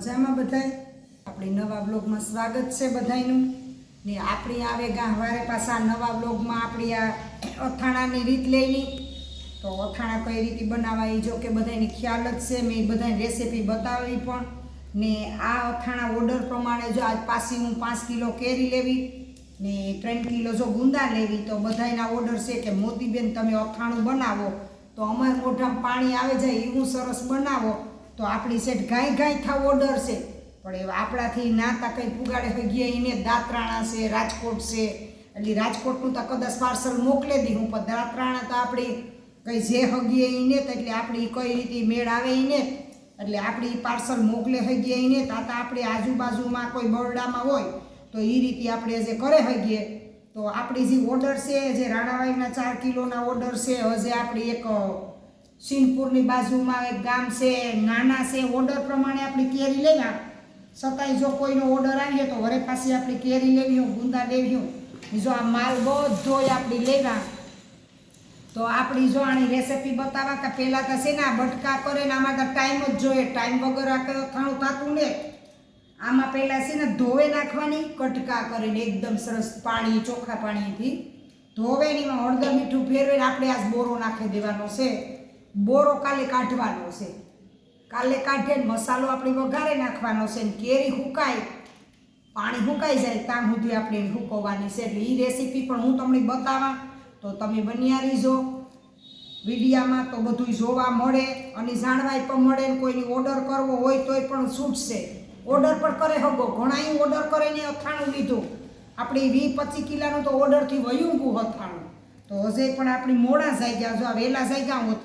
મજામાં બધાય? આપણી નવા બ્લોગમાં સ્વાગત છે બધાયનું. ને આપણી આવે ગાંહવારે પાછા નવા બ્લોગમાં આપણી આ અથાણાની રીત લેવી. તો અથાણા કઈ રીતે બનાવાય જો કે બધાની ખ્યાલ જ છે. મેં બધાની રેસીપી બતાવી પણ. ને આ અથાણા ઓર્ડર પ્રમાણે જો આજ પાછી હું પાંચ કિલો કેરી લેવી ને ત્રણ કિલો જો ગુંદા લેવી, તો બધાયના ઓર્ડર છે કે મોતીબેન તમે અથાણું બનાવો. તો અમારા મોઢામાં પાણી આવે જાય એવું સરસ બનાવો. તો આપણી સેટ ગાય ગાય થાવ ઓર્ડર છે. પણ એ આપણાથી નાતા કંઈ પુગાડે હોય ગયા એને દાંતરાણા છે, રાજકોટ છે. એટલે રાજકોટનું તો કદાચ પાર્સલ મોકલે દી હું, પણ દાંતરાણા તો આપણી કંઈ જે હગીએ એને એટલે આપણી કઈ રીતે મેળ આવે એને એટલે આપણી પાર્સલ મોકલે હોય ગયા એને તા તો આપણે આજુબાજુમાં કોઈ બરડામાં હોય, તો એ રીતે આપણે જે કરે હગીએ. તો આપણી જે ઓર્ડર છે, જે રાણાવાઈના ચાર કિલોના ઓર્ડર છે, હજે આપણી એક સિંહપુરની બાજુમાં એક ગામ છે, નાના છે ઓર્ડર પ્રમાણે આપણી કેરી લેવા. છતાંય જો કોઈનો ઓર્ડર આવીએ તો વરે પાછી આપણી કેરી લેવી હું ગુંદા લેવી. હું જો આ માલ બધો આપણી લેવા. તો આપણી જો આની રેસીપી બતાવવા કે પહેલાં તો છે ને આ બટકા કરે ને આમાં તો ટાઈમ જ જોઈએ. ટાઈમ વગર આ અથાણું થતું ને. આમાં પહેલાં છે ને ધોવે નાખવાની, કટકા કરીને એકદમ સરસ પાણી ચોખ્ખા પાણીથી. ધોવેનીમાં હળદર મીઠું ફેરવીને આપણે આજ બોરો નાખી દેવાનો છે. બોરો કાલે કાઢવાનો છે. કાલે કાઢીએ મસાલો આપણે વઘારે નાખવાનો છે ને કેરી હુકાય. પાણી હુકાઈ જાય ત્યાં સુધી આપણે એને હુકવવાની છે. એટલે એ રેસીપી પણ હું તમને બતાવા, તો તમે બન્યા રહીજો. વિડીયામાં તો બધું જોવા મળે અને જાણવાય પણ મળે ને કોઈની ઓર્ડર કરવો હોય તોય પણ છૂટશે. ઓર્ડર પણ કરે હગો. ઘણાય ઓર્ડર કરીને અથાણું લીધું. આપણે વી પચીસ કિલાનું તો ઓર્ડરથી વયું ગયું અથાણું. તો હજે પણ આપણી મોડા જાગ્યા, જો આ વહેલા જાગ્યા હોત,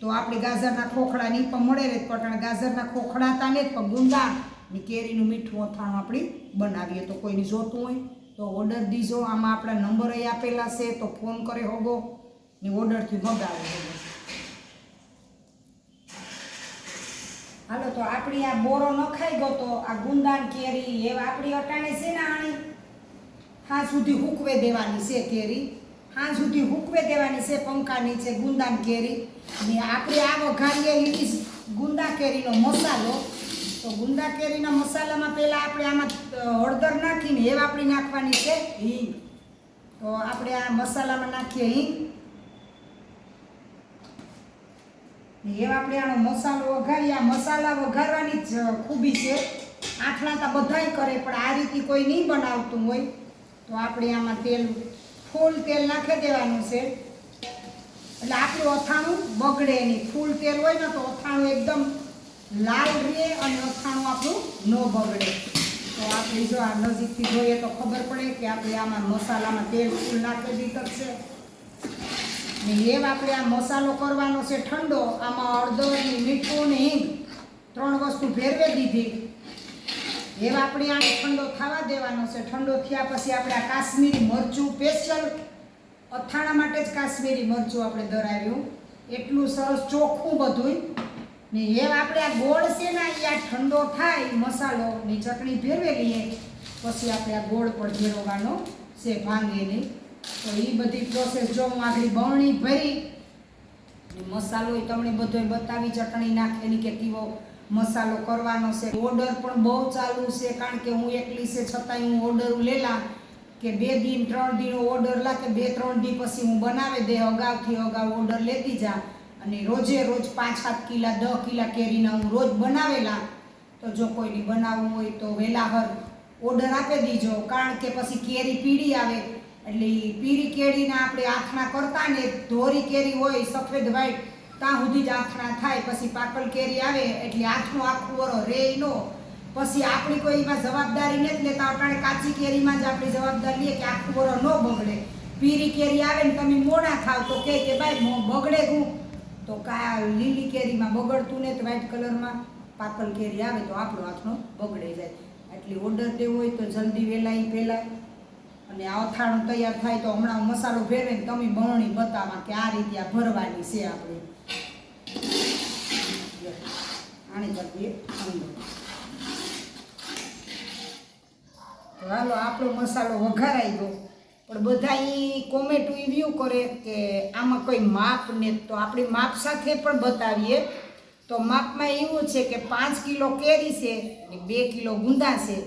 તો આપણે ગાજરના ખોખડા નહીં પણ મળે રે પટણ ગાજરના ખોખડા તાને જ પણ ગુંદા. ને કેરીનું મીઠું અથાણું આપણી બનાવીએ, તો કોઈને જોતું હોય, તો ઓર્ડર દીજો. આમાં આપણા નંબર અહીં આપેલા છે, તો ફોન કરે હોગો, ને ઓર્ડરથી મગાવે હાલો, તો આપણી આ બોરો ન ખાઈ ગયો, તો આ ગુંદાન કેરી એવા આપણી અટાણે છે ને આણી? હા, સુધી હુકવે દેવાની છે કેરી. હા સુધી હુકવે દેવાની છે પંખાની છે ગુંદાન કેરી. ને આપણે આ વઘારીએ લીધી ગુંદા કેરીનો મસાલો. તો ગુંદા કેરીના મસાલામાં પહેલાં આપણે આમાં હળદર નાખીને એ આપણી નાખવાની છે હિંગ. તો આપણે આ મસાલામાં નાખીએ હિંગ. એ આપણે આનો મસાલો વઘારીએ. આ મસાલા વઘારવાની જ ખૂબી છે. આઠણા તો બધાય કરે, પણ આ રીતે કોઈ નહીં બનાવતું હોય. તો આપણે આમાં તેલ ફૂલ તેલ નાખી દેવાનું છે. એટલે આપણું અથાણું બગડે નહીં. ફૂલ તેલ હોય ને તો અથાણું એકદમ લાલ રહે અને અથાણું આપણું ન બગડે. તો આપણે જો આ નજીકથી જોઈએ તો ખબર પડે કે આપણે આમાં મસાલામાં તેલ ફૂલ નાખી દીધું છે. ને એમ આપણે આ મસાલો કરવાનો છે ઠંડો. આમાં હળદર, મીઠું ને હિંગ ત્રણ વસ્તુ ભેરવે દીધી. એમ આપણે આને ઠંડો થવા દેવાનો છે. ઠંડો થયા પછી આપણે આ કાશ્મીરી મરચું સ્પેશિયલ અથાણા માટે જ કાશ્મીરી મરચું આપણે ધરાવ્યું. એટલું સરસ ચોખ્ખું બધું ને એમ આપણે આ ગોળ છે ને એ આ ઠંડો થાય મસાલો ની ચટણી ભેરવેલીએ પછી આપણે આ ગોળ પણ ભેરવવાનો છે ભાંગીને. તો એ બધી પ્રોસેસ જો હું આગળ બરણી ભરી, ને મસાલો તમને બધો બતાવી ચટણી નાખેલી કે કેવો મસાલો કરવાનો છે. ઓર્ડર પણ બહુ ચાલુ છે, કારણ કે હું એકલી છે, છતાંય હું ઓર્ડર લેલા કે બે દિન, ત્રણ દિન ઓર્ડર લા કે બે, ત્રણ દિન પછી હું બનાવી દે, અગાઉથી અગાઉ ઓર્ડર લેતી જા. અને રોજે રોજ પાંચ, સાત કિલા દસ કિલા કેરીના હું રોજ બનાવેલા. તો જો કોઈને બનાવવું હોય તો વેલાહર ઓર્ડર આપી દીજો. કારણ કે પછી કેરી પીળી આવે. એટલે પીળી કેરીના આપણે આંખના કરતા ને ધોરી કેરી હોય, સફેદ, વ્હાઈટ ત્યાં સુધી જ આથણા થાય, પછી પાકલ કેરી આવે, એટલે આથનું આખું વરો રે નો. પછી આપણી કોઈ એમાં જવાબદારી નથી લેતા અટાણે કાચી કેરીમાં જ આપણી જવાબદારી લઈએ કે આખું વરો ન બગડે. પીરી કેરી આવે ને તમે મોડા ખાવ તો કહે કે ભાઈ બગડે હું. તો કા લીલી કેરીમાં બગડતું ને તો વ્હાઈટ કલરમાં પાકલ કેરી આવે તો આપણો હાથનો બગડે જાય. એટલે ઓર્ડર દેવો હોય તો જલ્દી વહેલા ઈ પહેલાં અને આ અથાણું તૈયાર થાય તો હમણાં મસાલો ભેરવે ને તમે બરણી બતાવવા કે આ રીતે આ ભરવાની છે આપણે. આની કરીએ ઠંડો હાલો, આપણો મસાલો વઘારાઈ ગયો. પણ બધા એ કોમેન્ટ રિવ્યૂ કરે કે આમાં કોઈ માપ ને તો આપણે માપ સાથે પણ બતાવીએ. તો માપમાં એવું છે કે પાંચ કિલો કેરી છે અને બે કિલો ગુંદા છે.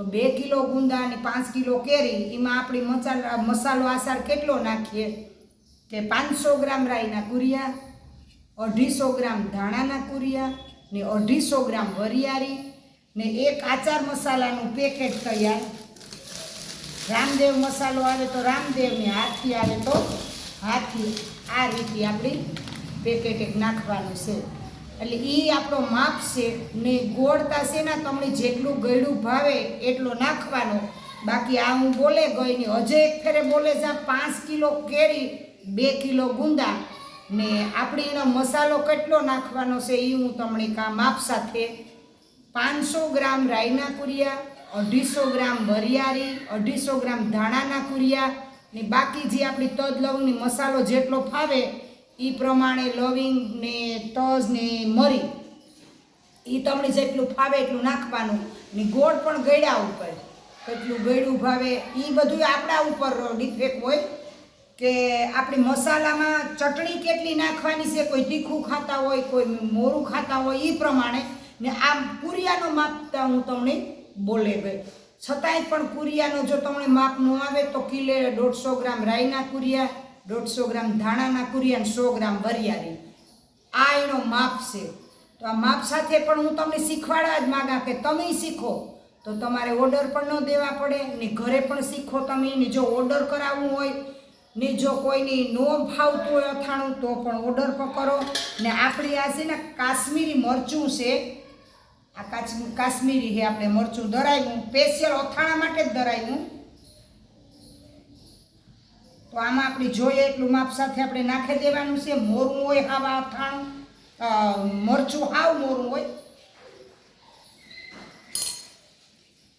તો બે કિલો ગુંદા અને પાંચ કિલો કેરી, એમાં આપણી મસાલા મસાલો આસાર કેટલો નાખીએ? કે પાંચસો ગ્રામ રાઈના કુરિયા, અઢીસો ગ્રામ ધાણાના કુરિયા ને અઢીસો ગ્રામ વરિયાળી ને એક આચાર મસાલાનું પેકેટ તૈયાર. રામદેવ મસાલો આવે તો રામદેવની હાથથી હાથી આવે તો હાથી આ રીતે આપણી પેકેટ એક નાખવાનું છે. એટલે એ આપણો માપ છે ને ગોળતા છે ને તમને જેટલું ગળ્યું ભાવે એટલો નાખવાનો. બાકી આ હું બોલે ગઈ ને હજે એક ફેરે બોલે જા પાંચ કિલો કેરી, બે કિલો ગુંદા. ને આપણે એનો મસાલો કેટલો નાખવાનો છે એ હું તમને કા માપ સાથે. પાંચસો ગ્રામ રાઈના કુરિયા, અઢીસો ગ્રામ વરિયાળી, અઢીસો ગ્રામ ધાણાના કુરિયા ને બાકી જે આપણી તજ લવંગની મસાલો જેટલો ફાવે એ પ્રમાણે લવિંગ ને તજ ને મરી. એ તમને જેટલું ફાવે એટલું નાખવાનું. ને ગોળ પણ ગળ્યા ઉપર. કેટલું ગળ્યું ભાવે એ બધું આપણા ઉપર ડિફેક્ટ હોય કે આપણી મસાલામાં ચટણી કેટલી નાખવાની છે, કોઈ તીખું ખાતા હોય, કોઈ મોરું ખાતા હોય એ પ્રમાણે. ને આ કુરિયાનો માપતા હું તમને બોલે ગઈ. છતાંય પણ કુરિયાનો જો તમને માપ ન આવે તો કિલે દોઢસો ગ્રામ રાઈના કુરિયા દોઢસો ગ્રામ ધાણાના કુરિયા અને સો ગ્રામ વરિયાળી. આ એનો માપ છે. તો આ માપ સાથે પણ હું તમને શીખવાડવા જ માગા કે તમે શીખો. તો તમારે ઓર્ડર પણ ન દેવા પડે, ને ઘરે પણ શીખો તમે, ને જો ઓર્ડર કરાવવું હોય, ને જો કોઈની ન ફાવતું હોય અથાણું, તો પણ ઓર્ડર પણ કરો. ને આપણી આ છે ને કાશ્મીરી મરચું છે. આ કાશ્મીરી છે આપણે મરચું દરાવ્યું સ્પેશિયલ અથાણા માટે જ દરાવ્યું તો આમાં આપણે જોઈએ એટલું માપ સાથે આપણે નાખી દેવાનું છે. મોરું હોય હાવા અથાણું મરચું હાવ મોરું હોય.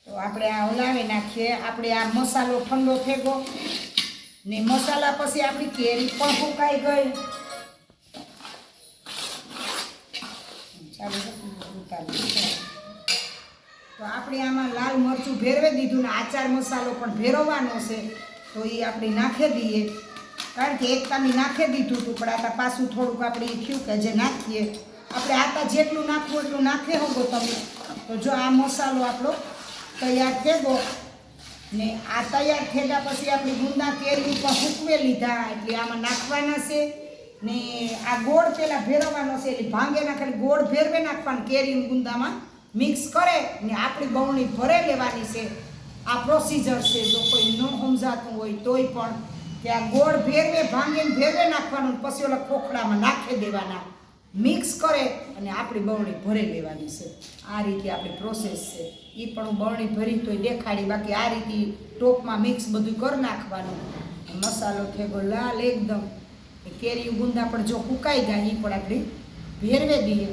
તો આપણે આ હલાવી નાખીએ. આપણે આ મસાલો ઠંડો થઈ ને મસાલા પછી આપણી કેરી પણ ફૂંકાઈ ગઈ. તો આપણે આમાં લાલ મરચું ભેરવી દીધું ને આચાર મસાલો પણ ભેરવવાનો છે. તો એ આપણે નાખી દઈએ. કારણ કે એક તામી નાખી દીધું હતું, પણ આતા પાછું થોડુંક આપણે થયું કે જે નાખીએ. આપણે આતા જેટલું નાખવું એટલું નાખે હોગો તમે. તો જો આ મસાલો આપણો તૈયાર થેગો, ને આ તૈયાર થયા પછી આપણે ગુંદા કેરી ઉપર સૂકવે લીધા, એટલે આમાં નાખવાના છે. ને આ ગોળ પેલા ભેરવવાનો છે, એટલે ભાંગે નાખે ગોળ ભેરવે નાખવાનું કેરી ગુંદામાં મિક્સ કરે, ને આપણી બવણી ભરે લેવાની છે. આ પ્રોસીજર છે. જો કોઈ ન સમજાતું હોય તોય પણ કે આ ગોળ ભેરવે ભાંગીને ભેરવે નાખવાનું પછી ઓલા ખોખડામાં નાખી દેવાના. મિક્સ કરે અને આપણી બવણી ભરી લેવાની છે. આ રીતે આપણી પ્રોસેસ છે. એ પણ હું બવણી ભરી તોય દેખાડી. બાકી આ રીતે ટોપમાં મિક્સ બધું કરી નાખવાનું. મસાલો થેગો લાલ એકદમ. કેરી ગુંદા પણ જો કુકાઈ જાય એ પણ આપણે ભેરવે દઈએ.